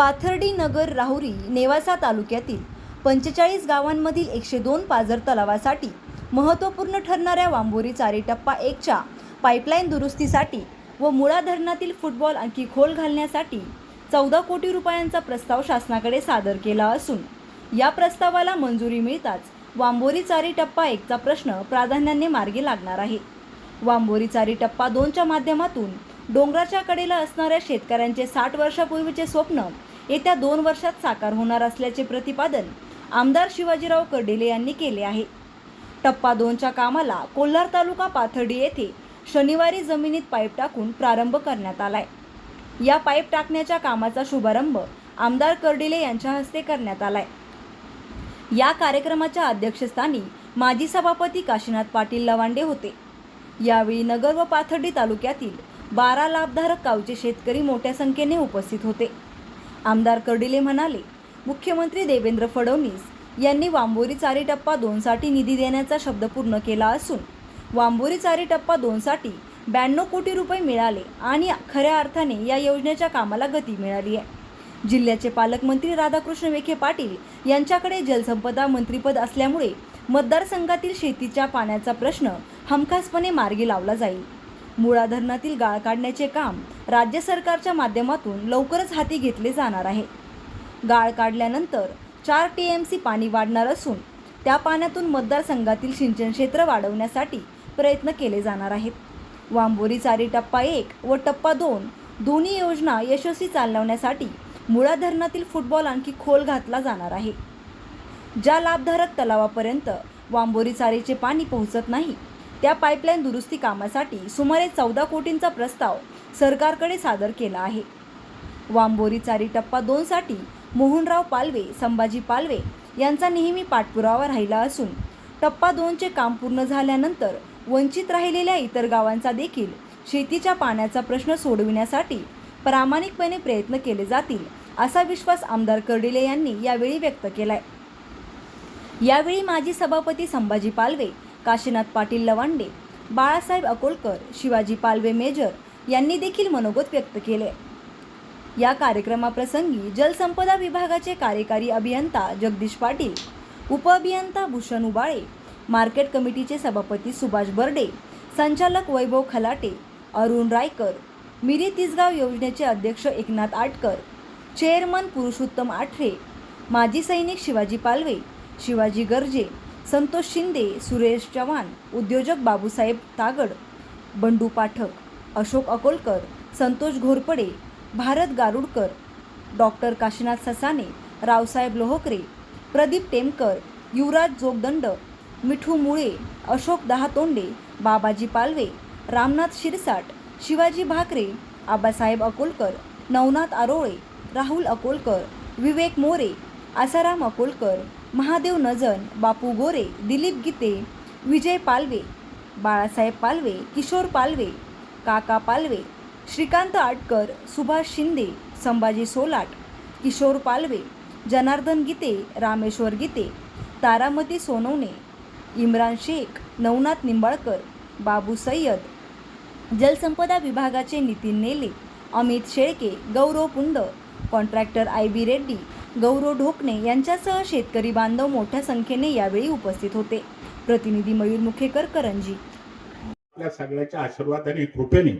पाथर्डी नगर राहुरी नेवासा तालुक्यातील पंचेचाळीस गावांमधील एकशे दोन पाझर तलावासाठी महत्त्वपूर्ण ठरणाऱ्या वांबोरी चारी टप्पा एकच्या पाईपलाईन दुरुस्तीसाठी व मुळा धरणातील फुटबॉल आणखी खोल घालण्यासाठी चौदा कोटी रुपयांचा प्रस्ताव शासनाकडे सादर केला असून या प्रस्तावाला मंजुरी मिळताच वांबोरी चारी टप्पा एकचा प्रश्न प्राधान्याने मार्गी लागणार आहे. वांबोरी चारी टप्पा दोनच्या माध्यमातून डोंगराच्या कडेला असणाऱ्या शेतकऱ्यांचे साठ वर्षापूर्वीचे स्वप्न येत्या दोन वर्षात साकार होणार असल्याचे प्रतिपादन आमदार शिवाजीराव कर्डिले यांनी केले आहे. टप्पा दोनच्या कामाला कोल्हार तालुका पाथर्डी येथे शनिवारी जमिनीत पाईप टाकून प्रारंभ करण्यात आलाय. या पाईप टाकण्याच्या कामाचा शुभारंभ आमदार कर्डिले यांच्या हस्ते करण्यात आलाय. या कार्यक्रमाच्या अध्यक्षस्थानी माजी सभापती काशीनाथ पाटील लवांडे होते. यावेळी नगर व पाथर्डी तालुक्यातील बारा लाभधारक गावचे शेतकरी मोठ्या संख्येने उपस्थित होते. आमदार कर्डिले म्हणाले मुख्यमंत्री देवेंद्र फडणवीस यांनी वांबोरी चारी टप्पा दोनसाठी निधी देण्याचा शब्द पूर्ण केला असून वांबोरी चारी टप्पा दोनसाठी ब्याण्णव कोटी रुपये मिळाले आणि खऱ्या अर्थाने या योजनेच्या कामाला गती मिळाली आहे. जिल्ह्याचे पालकमंत्री राधाकृष्ण विखे पाटील यांच्याकडे जलसंपदा मंत्रीपद असल्यामुळे मतदारसंघातील शेतीच्या पाण्याचा प्रश्न हमखासपणे मार्गी लावला जाईल. मुळा धरणातील गाळ काढण्याचे काम राज्य सरकारच्या माध्यमातून लवकरच हाती घेतले जाणार आहे. गाळ काढल्यानंतर चार टी एम सी पाणी वाढणार असून त्या पाण्यातून मतदारसंघातील सिंचन क्षेत्र वाढवण्यासाठी प्रयत्न केले जाणार आहेत. वांबोरी चारी टप्पा एक व टप्पा दोन दोन्ही योजना यशस्वी चालवण्यासाठी मुळा धरणातील फुटबॉल आणखी खोल घातला जाणार आहे. ज्या लाभधारक तलावापर्यंत वांबोरी चारीचे पाणी पोहोचत नाही त्या पाईपलाईन दुरुस्ती कामासाठी सुमारे चौदा कोटींचा प्रस्ताव सरकारकडे सादर केला आहे. वांबोरी चारी टप्पा दोनसाठी मोहनराव पालवे संभाजी पालवे यांचा नेहमी पाठपुरावा राहिला असून टप्पा दोनचे काम पूर्ण झाल्यानंतर वंचित राहिलेल्या इतर गावांचा देखील शेतीच्या पाण्याचा प्रश्न सोडविण्यासाठी प्रामाणिकपणे प्रयत्न केले जातील असा विश्वास आमदार कर्डिले यांनी यावेळी व्यक्त केलाय. यावेळी माजी सभापती संभाजी पालवे काशीनाथ पाटील लवांडे बाळासाहेब अकोलकर शिवाजी पालवे मेजर यांनी देखील मनोगत व्यक्त केले. या कार्यक्रमाप्रसंगी जलसंपदा विभागाचे कार्यकारी अभियंता जगदीश पाटील उपअभियंता भूषण उबाळे मार्केट कमिटीचे सभापती सुभाष बर्डे संचालक वैभव खलाटे अरुण रायकर मिरी तिसगाव योजनेचे अध्यक्ष एकनाथ आटकर चेअरमन पुरुषोत्तम आठरे माजी सैनिक शिवाजी पालवे शिवाजी गर्जे संतोष शिंदे सुरेश चव्हाण उद्योजक बाबूसाहेब तागड बंडू पाठक अशोक अकोलकर संतोष घोरपडे भारत गारुडकर डॉक्टर काशीनाथ ससाने रावसाहेब लोहकरे प्रदीप टेमकर युवराज जोगदंड मिठू मुळे अशोक दहातोंडे बाबाजी पालवे रामनाथ शिरसाट शिवाजी भाकरे आबासाहेब अकोलकर नवनाथ आरोळे राहुल अकोलकर विवेक मोरे आसाराम अकोलकर महादेव नजन बापू गोरे दिलीप गीते विजय पालवे बाळासाहेब पालवे किशोर पालवे काका पालवे श्रीकांत आटकर सुभाष शिंदे संभाजी सोलाट किशोर पालवे जनार्दन गीते रामेश्वर गीते तारामती सोनवणे इम्रान शेख नवनाथ निंबाळकर बाबू सय्यद जलसंपदा विभागाचे Nitin Nele Amit Shelke Gaurav Pund contractor I B Reddy Gaurav Dhokane यांच्यासह शेतकरी बांधव मोठ्या संख्येने यावेळी उपस्थित होते. प्रतिनिधी मयूर मुखेकर करंजी. आपल्या सगळ्याच्या आशीर्वादाने कृपेने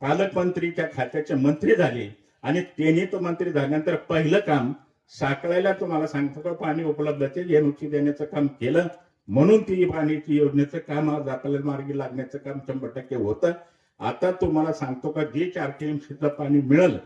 पालकमंत्रीच्या खात्याचे मंत्री झाले आणि त्यांनी तो मंत्री झाल्यानंतर पहिलं काम साकळायला तुम्हाला सांगतो का? पाणी उपलब्ध उपलब्धते एनओसी देण्याचं काम केलं. म्हणून ती पाण्याची योजनेचं काम आज आपल्याला मार्गी लागण्याचं काम शंभर टक्के होतं. आता तुम्हाला सांगतो का? जे चार टीएमसीचं पाणी मिळेल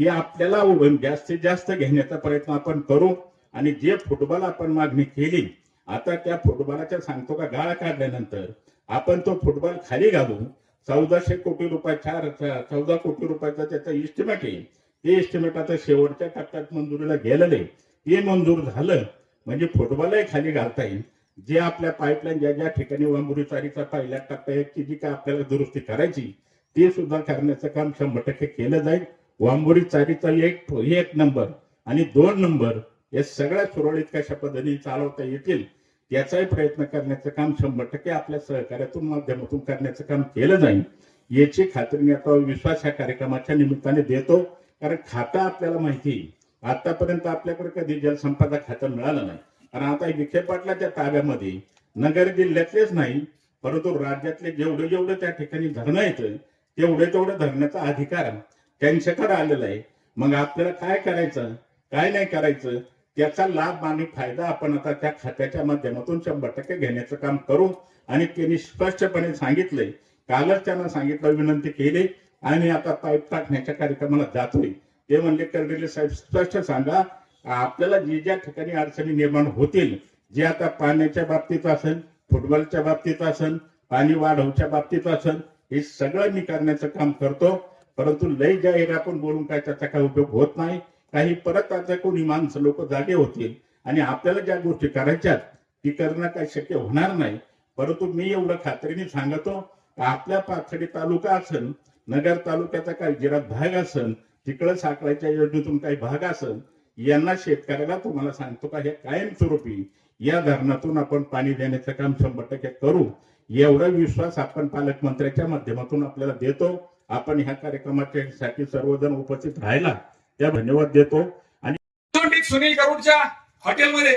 ते आपल्याला जास्तीत जास्त घेण्याचा प्रयत्न आपण करू. आणि जे फुटबॉल आपण मागणी केली आता त्या फुटबॉलाच्या सांगतो का गाळा काढल्यानंतर आपण तो फुटबॉल खाली घालून चौदाशे कोटी रुपये चार चौदा कोटी रुपयाचा त्याचा इस्टिमेट आहे. ते इस्टिमेट आता शेवटच्या टप्प्यात मंजुरीला गेलेलं आहे. ते मंजूर झालं म्हणजे फुटबॉलही खाली घालता येईल. जे आपल्या पाईपलाईन ज्या ज्या ठिकाणी वांबुरी चारीचा पहिल्या टप्प्याची जी काय आपल्याला दुरुस्ती करायची ते सुद्धा करण्याचं काम शंभर टक्के केलं जाईल. वांबुरी चारीचा एक एक नंबर आणि दोन नंबर या सगळ्या सुरळीत कशा पद्धतीने चालवता येतील याचाही प्रयत्न करण्याचं काम शंभर टक्के आपल्या सहकार्यातून माध्यमातून करण्याचं काम केलं जाईल. याची खात्री मी आता विश्वास ह्या कार्यक्रमाच्या निमित्ताने देतो कारण खातं आपल्याला माहिती आतापर्यंत आपल्याकडे कधी जलसंपदा खातं मिळालं नाही. कारण आता विखे पाटलाच्या ताब्यामध्ये नगर जिल्ह्यातलेच नाही परंतु राज्यातले जेवढे जेवढे त्या ठिकाणी धरणं येतं तेवढे तेवढे धरण्याचा अधिकार त्यांच्याकडे आलेलं आहे. मग आपल्याला काय करायचं? काय नाही करायचं? त्याचा लाभ आणि फायदा आपण आता त्या खात्याच्या माध्यमातून शंभर टक्के घेण्याचं काम करू. आणि त्यांनी स्पष्टपणे सांगितलंय. कालच त्यांना सांगितलं विनंती केली. आणि आता पाईप टाकण्याच्या कार्यक्रमाला जातोय. ते म्हणले कर्डिले साहेब स्पष्ट सांगा. आपल्याला जे ज्या ठिकाणी अडचणी निर्माण होतील जे आता पाण्याच्या बाबतीत असेल फुटबॉलच्या बाबतीत असेल पाणी वाढवच्या बाबतीत असेल हे सगळं मी करण्याचं काम करतो. परंतु लय जाहीर आपण बोलून काय त्याचा काय उपयोग होत नाही काही परत आता कोणी माणसं लोक जागे होतील. आणि आपल्याला ज्या गोष्टी करायच्यात ती करणं काही शक्य होणार नाही. परंतु मी एवढं खात्रीने सांगतो आपल्या पाथडी तालुका असेल नगर तालुक्याचा काही जिरात भाग असेल तिकडं साखळ्याच्या योजनेतून काही भाग असेल यांना शेतकऱ्याला तुम्हाला सांगतो का हे कायमस्वरूपी या धरणातून आपण पाणी देण्याचं काम शंभर टक्के करू. एवढा विश्वास आपण पालकमंत्र्याच्या माध्यमातून आपल्याला देतो. आपण ह्या कार्यक्रमाच्या साठी सर्वजण उपस्थित राहायला त्या धन्यवाद देतो. आणि सुनील गरुडच्या हॉटेलमध्ये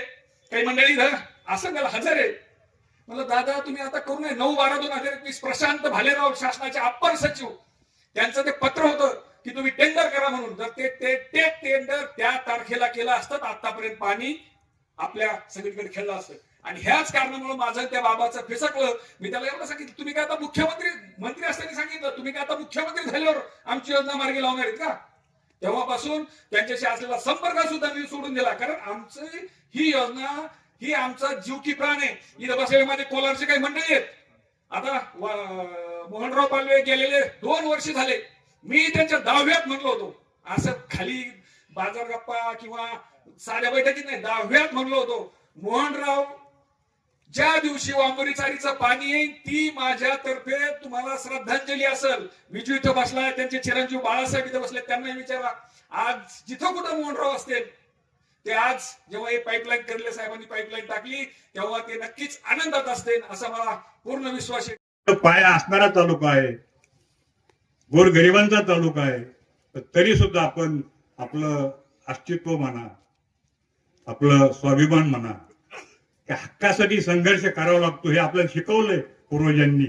काही मंडळी असं त्याला हजर आहे. म्हणलं दादा तुम्ही आता करू नये. नऊ बारा दोन हजार एकवीस प्रशांत भालेराव शासनाचे अप्पर सचिव. त्यांचं ते पत्र होतं की तुम्ही टेंडर करा म्हणून. जर ते ते टेंडर त्या तारखेला केलं असतं आतापर्यंत पाणी आपल्या सगळीकडे खेळलं असतं. आणि ह्याच कारणामुळे माझं त्या बाबाचं फिसकलं. मी त्याला एवढं सांगितलं तुम्ही काय आता मुख्यमंत्री मंत्री असताना सांगितलं? तुम्ही काय आता मुख्यमंत्री झाल्यावर आमची योजना मार्गी लावणार आहेत का? तेव्हापासून त्यांच्याशी असलेला संपर्क सुद्धा मी सोडून दिला. कारण आमची ही योजना ही आमचा जीव की प्राण आहे. इथं बसलेले माझे कोलारचे काही मंडळी आहेत. आता मोहनराव पालवे गेलेले दोन वर्ष झाले. मी त्यांच्या दहाव्यात म्हणलो होतो. असं खाली बाजार गप्पा किंवा साध्या बैठकीत नाही दहाव्यात म्हणलो होतो. मोहनराव ज्या दिवशी वांबरी चारीचं पाणी येईल ती माझ्यातर्फे तुम्हाला श्रद्धांजली असेल. विजू इथं बसलाय त्यांचे चिरंजीव बाळासाहेब इथं बसले त्यांना विचारा. आज जिथं कुठं मोहनराव असतील ते आज जेव्हा हे पाईपलाईन करले साहेबांनी पाईपलाईन टाकली तेव्हा ते नक्कीच आनंदात असते असा मला पूर्ण विश्वास आहे. पाया असणारा तालुका आहे. गोरगरिबांचा तालुका आहे. तरी सुद्धा आपण आपलं अस्तित्व म्हणा आपलं स्वाभिमान म्हणा हक्कासाठी संघर्ष करावा लागतो हे आपल्याला शिकवलंय पूर्वजांनी.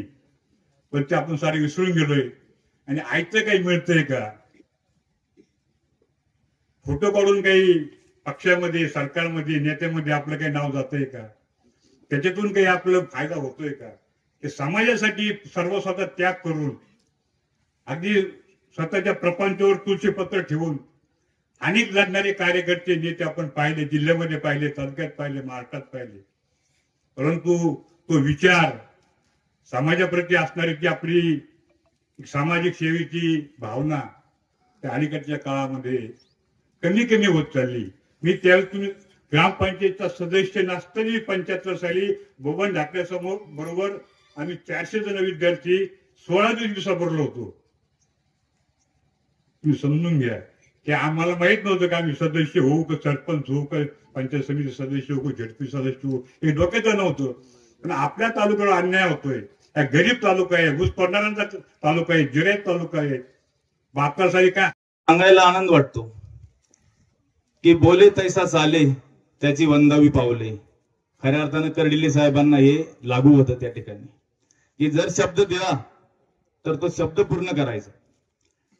पण ते आपण सारे विसरून गेलोय. आणि आयचं काही मिळतंय का? फोटो काढून काही पक्षामध्ये सरकारमध्ये नेत्यामध्ये आपलं काही नाव जातंय का? त्याच्यातून काही आपलं फायदा होतोय का? ते समाजासाठी सर्व स्वतः त्याग करून अगदी स्वतःच्या प्रपंचावर तुळशीपत्र ठेवून अनेक लढणारे कार्यकर्ते नेते आपण पाहिले जिल्ह्यामध्ये पाहिले तालुक्यात पाहिले महाराष्ट्रात पाहिले. परंतु तो विचार समाजाप्रती असणारी ती आपली सामाजिक सेवेची भावना त्या अलीकडच्या काळामध्ये कमी कमी होत चालली. मी त्यावेळी तुम्ही ग्रामपंचायतचा सदस्य नसताना पंच्याहत्तर साली बबन ढाकण्यासमोर बरोबर आम्ही चारशे जण विद्यार्थी सोळा दिवसाबरोबर होतो तुम्ही समजून घ्या. की आम्हाला माहीत नव्हतं का आम्ही सदस्य होऊ का सरपंच होऊ का पंचायत समिती सदस्य होऊ का सदस्य होऊ? हे डोक्याचं नव्हतं. पण आपल्या तालुक्यावर अन्याय होतोय. हा गरीब तालुका आहे ऊस पडणाऱ्यांचा तालुका आहे जिरेत तालुका आहे. बापासाठी काय? सांगायला आनंद वाटतो. की बोले तैसा चाले त्याची वंदावी पावले. खऱ्या अर्थानं कर्डिले साहेबांना हे लागू होतं त्या ठिकाणी. की जर शब्द दिला तर तो शब्द पूर्ण करायचा.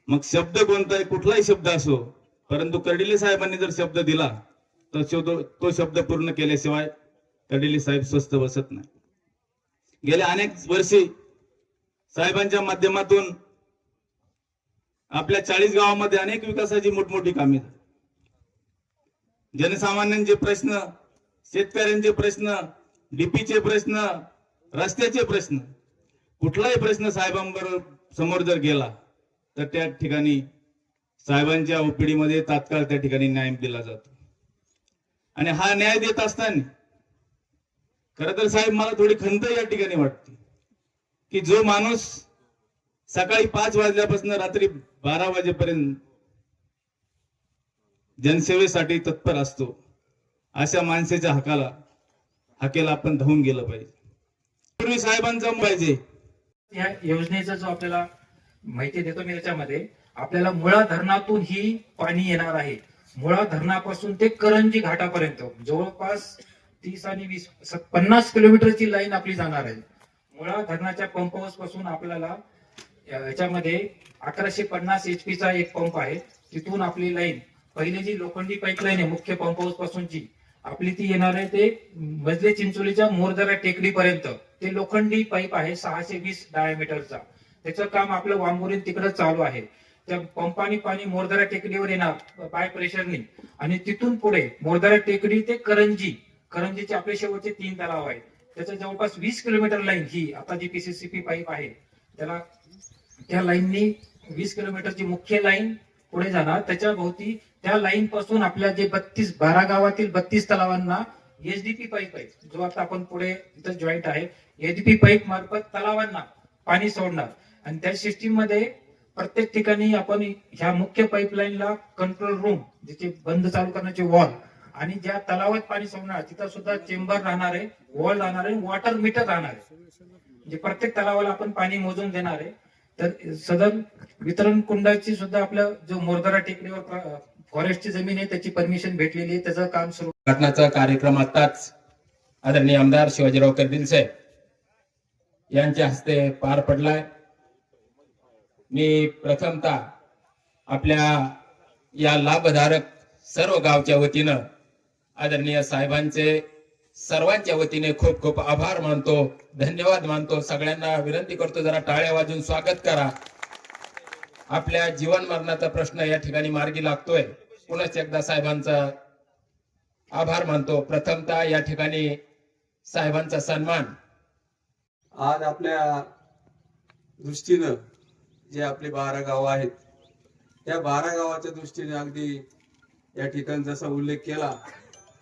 मग शब्द कोणता आहे? कुठलाही शब्द असो परंतु कर्डिले साहेबांनी जर शब्द दिला तर शब्द तो शब्द पूर्ण केल्याशिवाय कर्डिले साहेब स्वस्त बसत नाही. गेल्या अनेक वर्षे साहेबांच्या माध्यमातून आपल्या चाळीस गावामध्ये अनेक विकासाची मोठमोठी कामे जनसामान्यांचे प्रश्न शेतकऱ्यांचे प्रश्न डीपीचे प्रश्न रस्त्याचे प्रश्न कुठलाही प्रश्न साहेबांबरोबर समोर जर गेला तर त्या ठिकाणी साहेबांच्या ओपीडी मध्ये तात्काळ त्या ठिकाणी न्याय दिला जातो. आणि हा न्याय देत असताना खर तर साहेब मला थोडी खंत या ठिकाणी वाटते की जो माणूस सकाळी पाच वाजल्यापासून रात्री बारा वाजेपर्यंत जनसेवेसाठी तत्पर असतो अशा माणसाच्या हकाला हकेला आपण धावून गेलं पाहिजे. पूर्वी साहेबांचा पाहिजे. या योजनेचा जो आपल्याला माहिती देतो मी त्याच्यामध्ये आपल्याला मुळा धरणातून ही पाणी येणार आहे. मुळा धरणापासून ते करंजी घाटापर्यंत. जवळपास तीस आणि वीस पन्नास किलोमीटरची लाईन आपली जाणार आहे. मुळा धरणाच्या पंप हाऊसपासून आपल्याला याच्यामध्ये अकराशे पन्नास एच चा एक पंप आहे. तिथून आपली लाईन पहिली जी लोखंडी पाईपलाईन आहे मुख्य पंप हाऊस पासूनची आपली ती येणार आहे ते मजले चिंचोलीच्या मोरदरा टेकडीपर्यंत. ते लोखंडी पाईप आहे सहाशे वीस डायमीटरचा त्याचं काम आपलं वामोरीन तिकडे चालू आहे. त्या पंपानी पाणी मोरदारा टेकडीवर येणार पाय प्रेशरनी आणि तिथून पुढे मोरदारा टेकडी ते करंजी करंजीचे आपले शेवटचे तीन तलाव आहेत. त्याच्या जवळपास वीस किलोमीटर लाईन ही आता जी पीसीसीपी पाईप आहे त्याला त्या लाईननी वीस किलोमीटरची मुख्य लाईन पुढे जाणार. त्याच्या भोवती त्या लाईन पासून आपल्या जे बत्तीस बारा गावातील बत्तीस तलावांना एचडीपी पाईप आहे. जो आता आपण पुढे इथं जॉईंट आहे. एचडीपी पाईप मार्फत तलावांना पाणी सोडणार. आणि त्या सिस्टीममध्ये प्रत्येक ठिकाणी आपण ह्या मुख्य पाईपलाईनला कंट्रोल रूम जिथे बंद चालू करण्याचे वॉल आणि ज्या तलावात पाणी सोडणार तिथं सुद्धा चेंबर राहणार आहे वॉल राहणार आहे वॉटर मीटर राहणार आहे. म्हणजे प्रत्येक तलावाला आपण पाणी मोजून देणार आहे. तर सदन वितरण कुंडाची सुद्धा आपल्या जो मोरदरा टेकडीवर फॉरेस्टची जमीन आहे त्याची परमिशन भेटलेली आहे त्याचं काम सुरू. घटनाचा कार्यक्रम आताच आदरणीय आमदार शिवाजीराव कर्दिल साहेब यांच्या हस्ते पार पडलाय. मी प्रथमतः आपल्या या लाभधारक सर्व गावच्या वतीनं आदरणीय साहेबांचे सर्वांच्या वतीने खूप खूप आभार मानतो धन्यवाद मानतो. सगळ्यांना विनंती करतो जरा टाळ्या वाजून स्वागत करा. आपल्या जीवन मरणाचा प्रश्न या ठिकाणी मार्गी लागतोय. पुनश्च एकदा साहेबांचा आभार मानतो. प्रथमतः या ठिकाणी साहेबांचा सन्मान. आज आपल्या दृष्टीनं जे आपले बारा गाव आहेत त्या बारा गावाच्या दृष्टीने अगदी या ठिकाणी जसा उल्लेख केला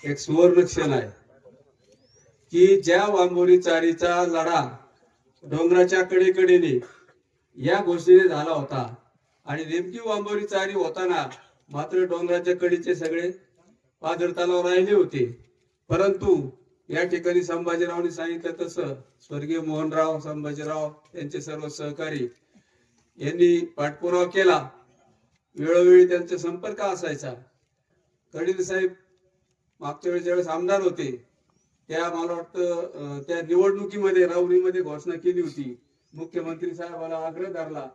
एक सुवर्ण क्षण आहे. की ज्या वांबोरी चारीचा लढा डोंगराच्या कडेकडेने या गोष्टीने झाला होता आणि नेमकी वांबोरी चारी होताना मात्र डोंगराच्या कडीचे सगळे पाझर तलाव राहिले होते. परंतु या ठिकाणी संभाजीरावने सांगितलं तसं स्वर्गीय मोहनराव संभाजीराव यांचे सर्व सहकारी यांनी पाठपुरावा केला. वेळोवेळी त्यांचा संपर्क असायचा. कडील साहेब मागच्या वेळेस ज्यावेळेस आमदार होते त्या मला वाटतं त्या निवडणुकीमध्ये राहुरीमध्ये घोषणा केली होती. मुख्यमंत्री साहेबाला आग्रह धरला.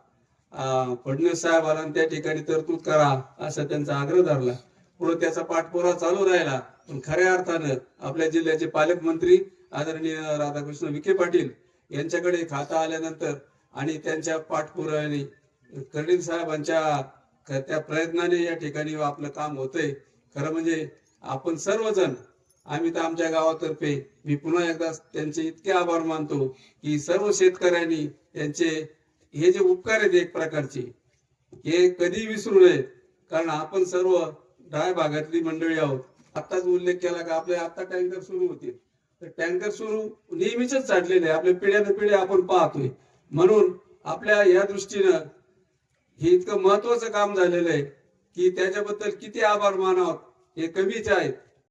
फडणवीस साहेबाला त्या ठिकाणी तरतूद करा असा त्यांचा आग्रह धरला. पुढे त्याचा पाठपुरावा चालू राहिला. पण खऱ्या अर्थानं आपल्या जिल्ह्याचे पालकमंत्री आदरणीय राधाकृष्ण विखे पाटील यांच्याकडे खाता आल्यानंतर आणि त्यांच्या पाठपुराव्याने कर्डील साहेबांच्या त्या प्रयत्नाने या ठिकाणी आपलं काम होतंय. खरं म्हणजे आपण सर्वजण आम्ही तर आमच्या गावातर्फे मी पुन्हा एकदा त्यांचे इतके आभार मानतो की सर्व शेतकऱ्यांनी त्यांचे हे जे उपकार आहेत एक प्रकारचे हे कधी विसरू नयेत. कारण आपण सर्व डाय भागातली मंडळी आहोत. आताच उल्लेख केला का आपले आता टँकर सुरू होतील. तर टँकर सुरू नेहमीच चाललेले आहे. आपल्या पिढ्याने पिढ्या आपण पाहतोय. म्हणून आपल्या या दृष्टीनं हे इतकं महत्वाचं काम झालेलं आहे की त्याच्याबद्दल किती आभार मानावं हे कमीच आहेत